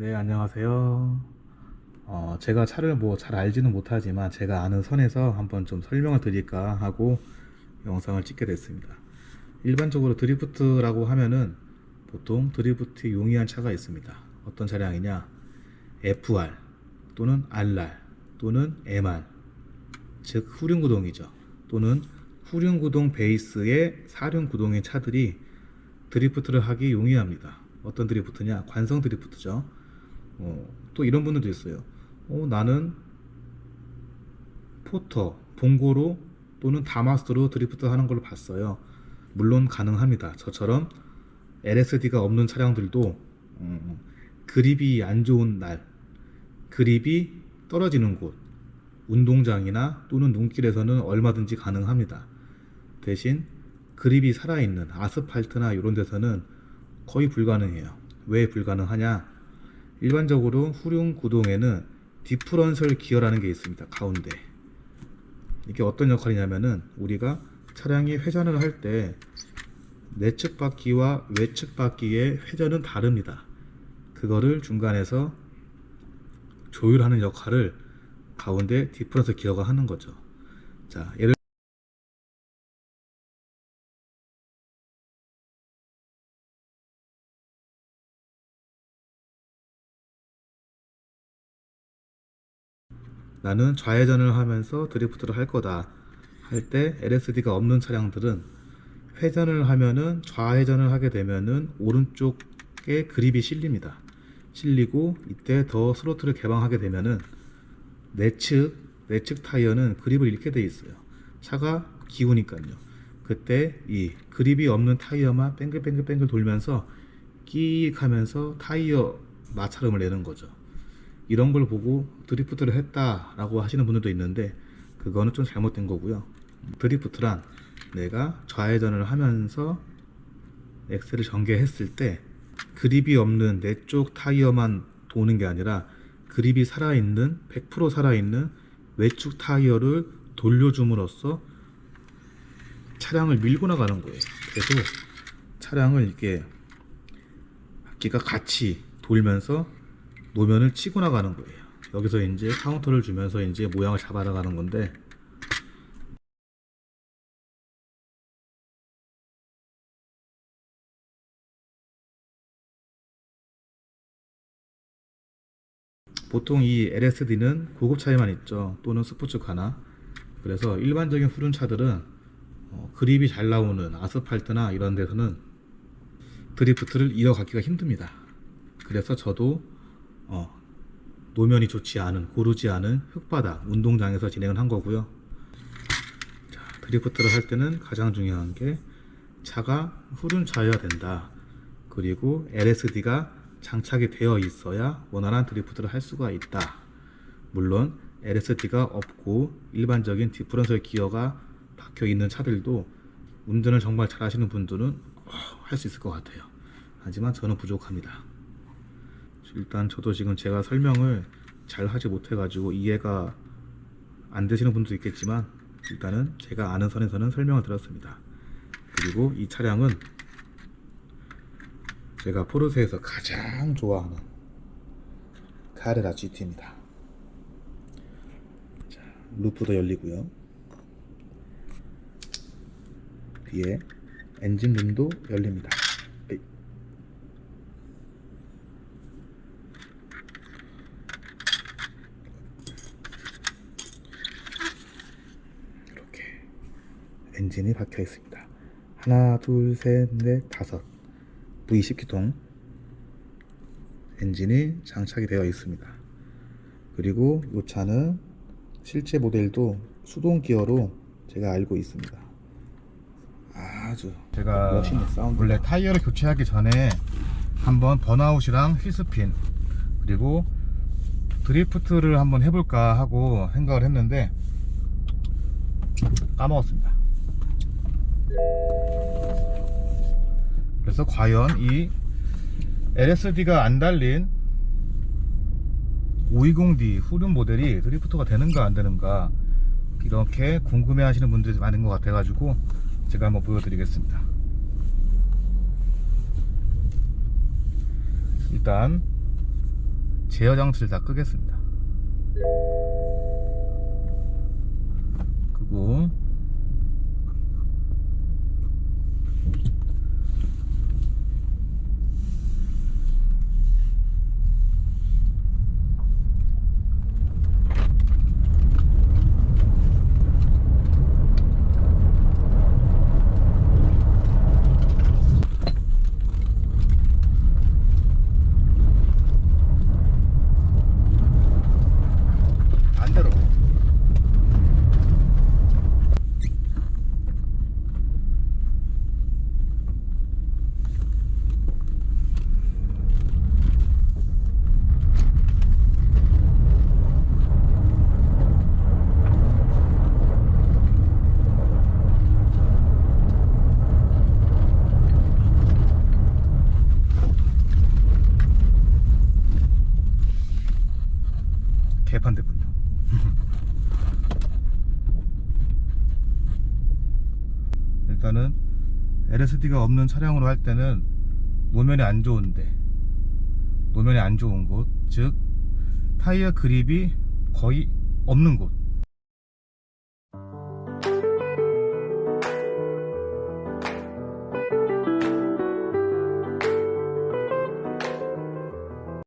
네, 안녕하세요. 어, 제가 차를 뭐 잘 알지는 못하지만 제가 아는 선에서 한번 좀 설명을 드릴까 하고 영상을 찍게 됐습니다. 일반적으로 드리프트라고 하면은 보통 드리프트에 용이한 차가 있습니다. 어떤 차량이냐? FR 또는 RR 또는 MR 즉 후륜구동이죠. 또는 후륜구동 베이스의 사륜구동의 차들이 드리프트를 하기 용이합니다. 어떤 드리프트냐? 관성 드리프트죠. 어, 또 이런 분들도 있어요. 어, 나는 포터, 봉고로 또는 다마스로 드리프트 하는 걸로 봤어요. 물론 가능합니다. 저처럼 LSD가 없는 차량들도 음, 그립이 안 좋은 날, 그립이 떨어지는 곳, 운동장이나 또는 눈길에서는 얼마든지 가능합니다. 대신 그립이 살아있는 아스팔트나 이런 데서는 거의 불가능해요. 왜 불가능하냐? 일반적으로 후륜 구동에는 디프런셜 기어라는 게 있습니다. 가운데. 이게 어떤 역할이냐면은 우리가 차량이 회전을 할 때 내측 바퀴와 외측 바퀴의 회전은 다릅니다. 그거를 중간에서 조율하는 역할을 가운데 디프런셜 기어가 하는 거죠. 자, 예를 나는 좌회전을 하면서 드리프트를 할 거다 할 때 LSD가 없는 차량들은 회전을 하면은 좌회전을 하게 되면은 오른쪽에 그립이 실립니다. 실리고 이때 더 스로틀을 개방하게 되면은 내측 내측 타이어는 그립을 잃게 돼 있어요. 차가 기우니까요. 그때 이 그립이 없는 타이어만 뺑글뺑글뺑글 돌면서 끼익 하면서 타이어 마찰음을 내는 거죠. 이런 걸 보고 드리프트를 했다라고 하시는 분들도 있는데 그거는 좀 잘못된 거고요. 드리프트란 내가 좌회전을 하면서 엑셀을 전개했을 때 그립이 없는 내 쪽 타이어만 도는 게 아니라 그립이 살아있는 100% 살아있는 외축 타이어를 돌려줌으로써 차량을 밀고 나가는 거예요. 그래서 차량을 이렇게 바퀴가 같이 돌면서 노면을 치고 나가는 거예요. 여기서 이제 카운터를 주면서 이제 모양을 잡아 나가는 건데 보통 이 LSD는 고급 차에만 있죠. 또는 스포츠카나. 그래서 일반적인 후륜 차들은 어, 그립이 잘 나오는 아스팔트나 이런 데서는 드리프트를 이어가기가 힘듭니다. 그래서 저도 어, 노면이 좋지 않은 고르지 않은 흙바닥 운동장에서 진행을 한 거고요. 자, 드리프트를 할 때는 가장 중요한 게 차가 후륜차여야 된다. 그리고 LSD가 장착이 되어 있어야 원활한 드리프트를 할 수가 있다. 물론 LSD가 없고 일반적인 디프런셜 기어가 박혀 있는 차들도 운전을 정말 잘하시는 분들은 할 수 있을 것 같아요. 하지만 저는 부족합니다. 일단 저도 지금 제가 설명을 잘 하지 못해 가지고 이해가 안 되시는 분도 있겠지만 일단은 제가 아는 선에서는 설명을 드렸습니다. 그리고 이 차량은 제가 포르쉐에서 가장 좋아하는 카레라 GT입니다. 자, 루프도 열리고요. 뒤에 엔진룸도 열립니다. 에이. 이렇게 엔진이 박혀 있습니다. 하나, 둘, 셋, 넷, 다섯. V10기통 엔진이 장착이 되어 있습니다. 그리고 이 차는 실제 모델도 수동 기어로 제가 알고 있습니다. 아주 제가 멋있는 사운드. 원래 타이어를 교체하기 전에 한번 번아웃이랑 휠스핀 그리고 드리프트를 한번 해볼까 하고 생각을 했는데 까먹었습니다. 그래서 과연 이 LSD가 안 달린 520D 후륜 모델이 드리프트가 되는가 안 되는가 이렇게 궁금해 하시는 분들이 많은 것 같아 가지고 제가 한번 보여드리겠습니다 일단 제어 장치를 다 끄겠습니다. 끄고 반대로 개판됐군요. 일단은 LSD가 없는 차량으로 할 때는 노면이 안 좋은데 노면이 안 좋은 곳, 즉 타이어 그립이 거의 없는 곳